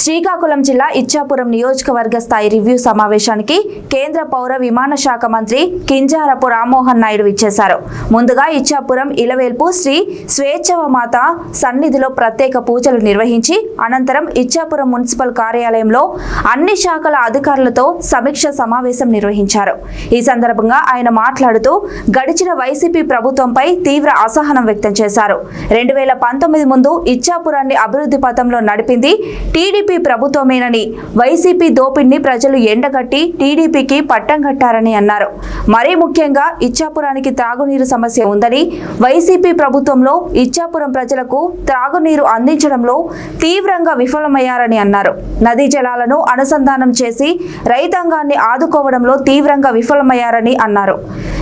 శ్రీకాకుళం జిల్లా ఇచ్చాపురం నియోజకవర్గ స్థాయి రివ్యూ సమావేశానికి కేంద్ర పౌర విమాన శాఖ మంత్రి కింజారపు రామ్మోహన్ నాయుడు ఇచ్చేశారు ముందుగా ఇచ్చాపురం ఇలవేల్పు శ్రీ స్వేచ్ఛవమాత సన్నిధిలో ప్రత్యేక పూజలు నిర్వహించి అనంతరం ఇచ్చాపురం మున్సిపల్ కార్యాలయంలో అన్ని శాఖల అధికారులతో సమీక్ష సమావేశం నిర్వహించారు. ఈ సందర్భంగా ఆయన మాట్లాడుతూ గడిచిన వైసీపీ ప్రభుత్వంపై తీవ్ర అసహనం వ్యక్తం చేశారు. రెండు వేల పంతొమ్మిది ముందు ఇచ్చాపురాన్ని అభివృద్ధి పథంలో నడిపింది టీడీపీ ప్రభుత్వమేనని వైసీపీ దోపిడిని ప్రజలు ఎండగట్టి టీడీపీకి పట్టం కట్టారని అన్నారు. మరీ ముఖ్యంగా ఇచ్చాపురానికి త్రాగునీరు సమస్య ఉందని వైసీపీ ప్రభుత్వంలో ఇచ్చాపురం ప్రజలకు త్రాగునీరు అందించడంలో తీవ్రంగా విఫలమయ్యారని అన్నారు. నదీ జలాలను అనుసంధానం చేసి రైతాంగాన్ని ఆదుకోవడంలో తీవ్రంగా విఫలమయ్యారని అన్నారు.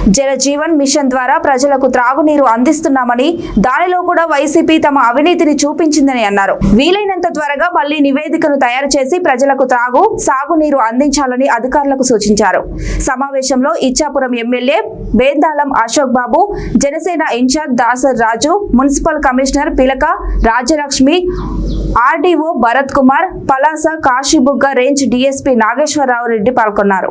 జల జీవన్ మిషన్ ద్వారా ప్రజలకు త్రాగునీరు అందిస్తున్నామని దానిలో కూడా వైసీపీ తమ అవినీతిని చూపించిందని అన్నారు. వీలైనంత త్వరగా మళ్ళీ నివేదికను తయారు చేసి ప్రజలకు త్రాగు సాగునీరు అందించాలని అధికారులకు సూచించారు. సమావేశంలో Ichchapuram MLA Vendalam Ashok Babu Janasena incharge Dasar Raju municipal commissioner Pilaka Rajyalakshmi RDO Bharat Kumar Palasa Kasibugga range DSP Nageswararao Reddy పాల్గొన్నారు.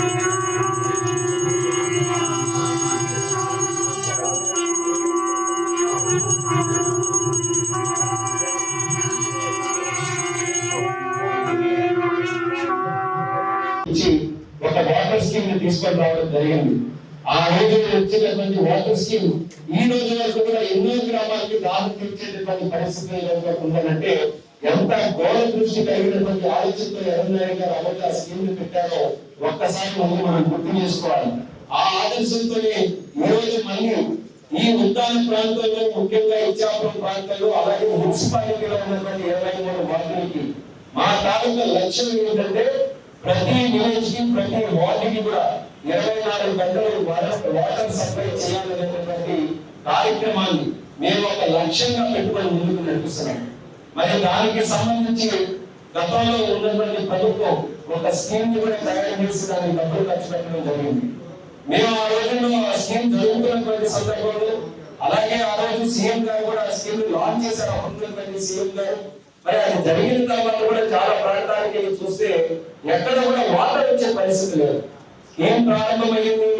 నుంచి ఒక వాటర్ స్కీమ్ని తీసుకొని రావడం జరిగింది. ఆ రోజు వచ్చినటువంటి వాటర్ స్కీమ్ ఈ రోజు వరకు కూడా ఎన్నో గ్రామాలకి దారి తీర్చేటటువంటి పరిస్థితి కనుక ఉందనంటే ఎంత ఘోర దృష్టి కలిగినటువంటి ఆలోచనతో ఎర్రనాయుడు గారు అమలు ఆ స్కీమ్ని పెట్టారో ఒక్కసారి మళ్ళీ మనం గుర్తు చేసుకోవాలి. ఆ ఆదర్శంతోనే ఈ రోజు మళ్ళీ ఈ ఉద్దాన ప్రాంతంలో ముఖ్యంగా ఇచ్చాపురం ప్రాంతంలో అలాగే మున్సిపాలిటీలో ఉన్నటువంటి ఇరవై మూడు వార్డులకి మా తాలూకా లక్ష్యం ఏంటంటే ప్రతి విలేజ్కి ప్రతి వార్డుకి కూడా ఇరవై నాలుగు గంటలు వాటర్ సప్లై చేయాలనేటువంటి కార్యక్రమాన్ని మేము ఒక లక్ష్యంగా పెట్టుకొని ముందుకు నడిపిస్తున్నాం మరి దానికి సంబంధించి గతంలో ఉన్నటువంటి ప్రభుత్వం ఒక స్కీమ్ని కూడా తయారు చేసి దానికి డబ్బులు ఖర్చు పెట్టడం జరిగింది. మేము ఆ రోజుల్లో ఆ స్కీమ్ జరుగుతున్నటువంటి సందర్భంలో అలాగే ఆ రోజు సీఎం గారు కూడా ఆ స్కీమ్ లాంచ్ చేశారు. అప్పుడు సీఎం గారు మరి అది జరిగిన తర్వాత కూడా చాలా ప్రాంతానికి వెళ్ళి చూస్తే ఎక్కడ కూడా వాటర్ వచ్చే పరిస్థితి లేదు. ఏం ప్రారంభమైంది?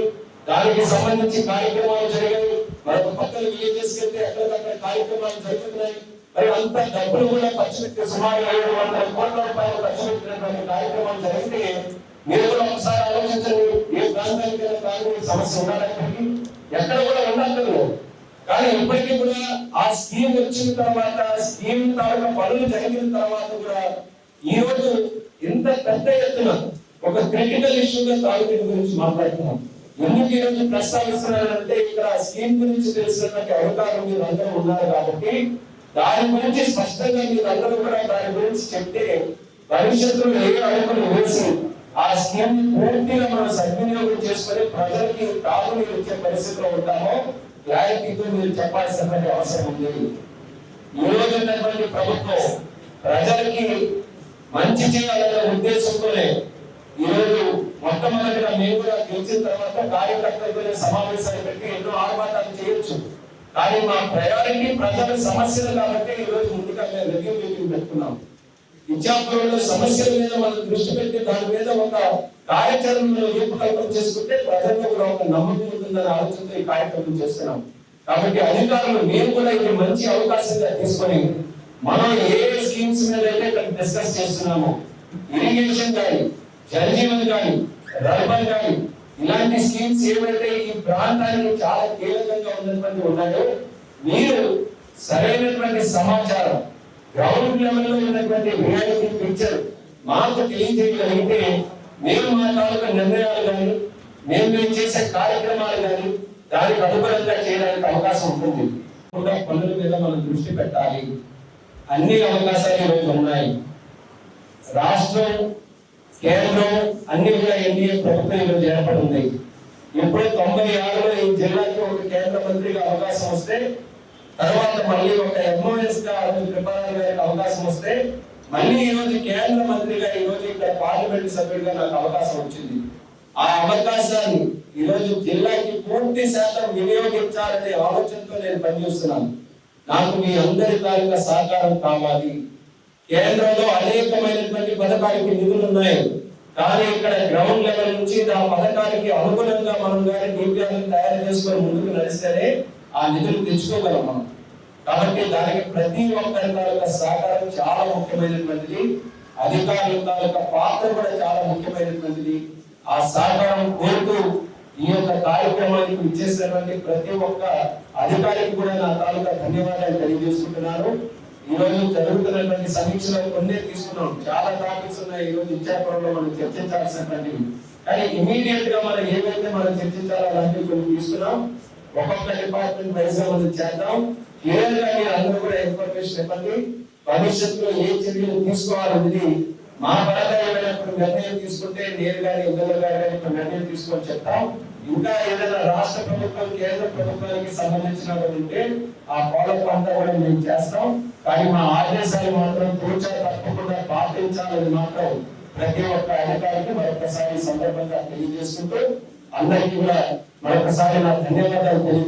దానికి సంబంధించి కార్యక్రమాలు జరిగాయి. మరొక పక్కన విలేజెస్ వెళ్తే ఎక్కడికక్కడ కార్యక్రమాలు జరుగుతున్నాయి. మరి అంత డబ్బులు కూడా ఖర్చు పెట్టి సుమారు ఏడు వందల కోట్ల రూపాయలు ఖర్చు పెట్టినటువంటి కార్యక్రమాలు జరిగితే మీరు కూడా ఒకసారి ఆలోచించండి. ఏ ప్రాంతానికైనా ప్రాంతానికి సమస్య ఉండాలని ఎక్కడ కూడా ఉండాలి కానీ ఇప్పటికీ కూడా ఆ స్కీమ్ వచ్చిన తర్వాత స్కీమ్ తాలూకా పనులు జరిగిన తర్వాత కూడా ఈ రోజు ఇంత పెద్ద ఎత్తున ఒక క్రిటికల్ ఇష్యూగా తాగునీటి గురించి మాట్లాడుతున్నాం. ఎందుకు ఈరోజు ప్రస్తావిస్తున్నారంటే ప్రస్తావిస్తున్నానంటే ఇక్కడ ఆ స్కీమ్ గురించి తెలిసినటువంటి అధికారులు మీరు అందరూ ఉన్నారు కాబట్టి దాని గురించి స్పష్టంగా మీరు అందరూ కూడా దాని గురించి చెప్తే భవిష్యత్తులో ఏ అడుగులు వేసి ఆ పూర్తిగా మనం సద్వినియోగం చేసుకొని ప్రజలకి తాగునీరు ఇచ్చే పరిస్థితిలో ఉంటామో క్లారిటీతో మీరు చెప్పాల్సినటువంటి అవసరం ఉంది. ఈ రోజు ఉన్నటువంటి ప్రభుత్వం ప్రజలకి మంచి చేయాలనే ఉద్దేశంతోనే ఈరోజు రోజు మొట్టమొదటిగా మేము కూడా గెలిచిన తర్వాత కార్యకర్తలతో సమావేశాలు పెట్టి ఎన్నో ఆర్భాటాలు చేయొచ్చు. కానీ మా ప్రయారిటీ ప్రజల సమస్యలు కాబట్టి ఈ రోజు ముందుగా మేము రివ్యూ మీటింగ్ పెట్టుకున్నాం. విద్యార్థులలో సమస్యల మీద మనం దృష్టి పెట్టి దాని మీద ఒక కార్యాచరణను రూపకల్పన చేసుకుంటే ప్రజల్లో కూడా ఒక నమ్మకం ఉంటుందనే ఆలోచనతో ఈ కార్యక్రమం చేస్తున్నాం. కాబట్టి అధికారులు మేము కూడా ఇది మంచి అవకాశంగా తీసుకొని మనం ఏ ఏ స్కీమ్స్ మీద అయితే ఇక్కడ డిస్కస్ చేస్తున్నామో ఇరిగేషన్ కానీ జలజీవన్ కానీ రర్బన్ కానీ ఇలాంటి స్కీమ్స్ ఏవైతే ఈ ప్రాంతానికి చాలా కీలకంగా ఉన్నటువంటి ఉన్నాయో మీరు సరైనటువంటి సమాచారం గ్రౌండ్ లెవెల్లో ఉన్నటువంటి రియాలిటీ పిక్చర్ మాకు తెలియజేయగలిగితే మేము మా తాలూకా నిర్ణయాలు కానీ మేము మేము చేసే కార్యక్రమాలు కానీ దానికి అనుగుణంగా చేయడానికి అవకాశం ఉంటుంది. కూడా పనుల మీద మనం దృష్టి పెట్టాలి. అన్ని అవకాశాలు ఈరోజు ఉన్నాయి. రాష్ట్రం కేంద్రం అన్ని కూడా ఎన్డీఏ ప్రభుత్వం ఈరోజు ఏర్పడి ఉంది ఎప్పుడో తొంభై ఆరులో ఈ జిల్లాకి ఒక కేంద్ర మంత్రిగా అవకాశం వస్తే తర్వాత మళ్ళీ ఒక ఎంఓఎస్గా ప్రిపేర్ అయ్యే అవకాశం వస్తే మళ్ళీ ఈ రోజు కేంద్ర మంత్రిగా ఈ రోజు ఇక్కడ పార్లమెంట్ సభ్యుడిగా నాకు అవకాశం వచ్చింది. ఆ అవకాశాన్ని ఈ రోజు జిల్లాకి పూర్తి శాతం వినియోగించాలనే ఆలోచనతో నేను పనిచేస్తున్నాను. నాకు మీ అందరి తాలూకా సహకారం కావాలి. కేంద్రంలో అనేకమైనటువంటి పథకానికి నిధులు ఉన్నాయి. కానీ ఇక్కడ గ్రౌండ్ లెవెల్ నుంచి ఆ పథకానికి అనుగుణంగా మనం కానీ డిపిఆర్ని తయారు చేసుకొని ముందుకు నడిస్తేనే ఆ నిధులు తెచ్చుకోగలం మనం. కాబట్టి దానికి ప్రతి ఒక్కరి తాలూకా సహకారం చాలా ముఖ్యమైనటువంటిది. అధికారుల తాలూకా పాత్ర కూడా చాలా ముఖ్యమైనటువంటిది. ఆ సహకారం కోరుతూ ఈ యొక్క కార్యక్రమానికి ఇచ్చేసినటువంటి ప్రతి ఒక్క అధికారికి కూడా నా తాలూకా ధన్యవాదాలు తెలియజేసుకుంటున్నాను. ఈ రోజు జరుగుతున్నటువంటి సమీక్షలో కొన్నే తీసుకున్నాం. చాలా టాపిక్స్ ఉన్నాయి. ఈ రోజు ఇచ్చాపురంలో మనం చర్చించాల్సినటువంటివి. కానీ ఇమీడియట్గా మనం ఏవైతే మనం చర్చించాలో అలాంటివి కొన్ని తీసుకున్నాం. ఒక్కొక్క డిపార్ట్మెంట్ వైజ్ మనం చేద్దాం. క్లియర్గా మీరు అందరూ కూడా ఇన్ఫర్మేషన్ ఇవ్వండి భవిష్యత్తులో ఏ చర్యలు తీసుకోవాలనేది మా పరంగా ఏమైనా నిర్ణయం తీసుకుంటే నేను కానీ ఇద్దరు కానీ ఇప్పుడు నిర్ణయం తీసుకొని చెప్తాం. ఇంకా ఏదైనా రాష్ట్ర ప్రభుత్వం కేంద్ర ప్రభుత్వానికి సంబంధించిన ఉంటే ఆ ఫాలోఅప్ అంతా కూడా మేము చేస్తాం. కానీ మా ఆదేశాలు మాత్రం తూచా తప్పకుండా పాటించాలని మాత్రం ప్రతి ఒక్క అధికారికి మరొకసారి సందర్భంగా తెలియజేసుకుంటూ అందరికీ కూడా మరొకసారి నా ధన్యవాదాలు తెలియజేస్తాను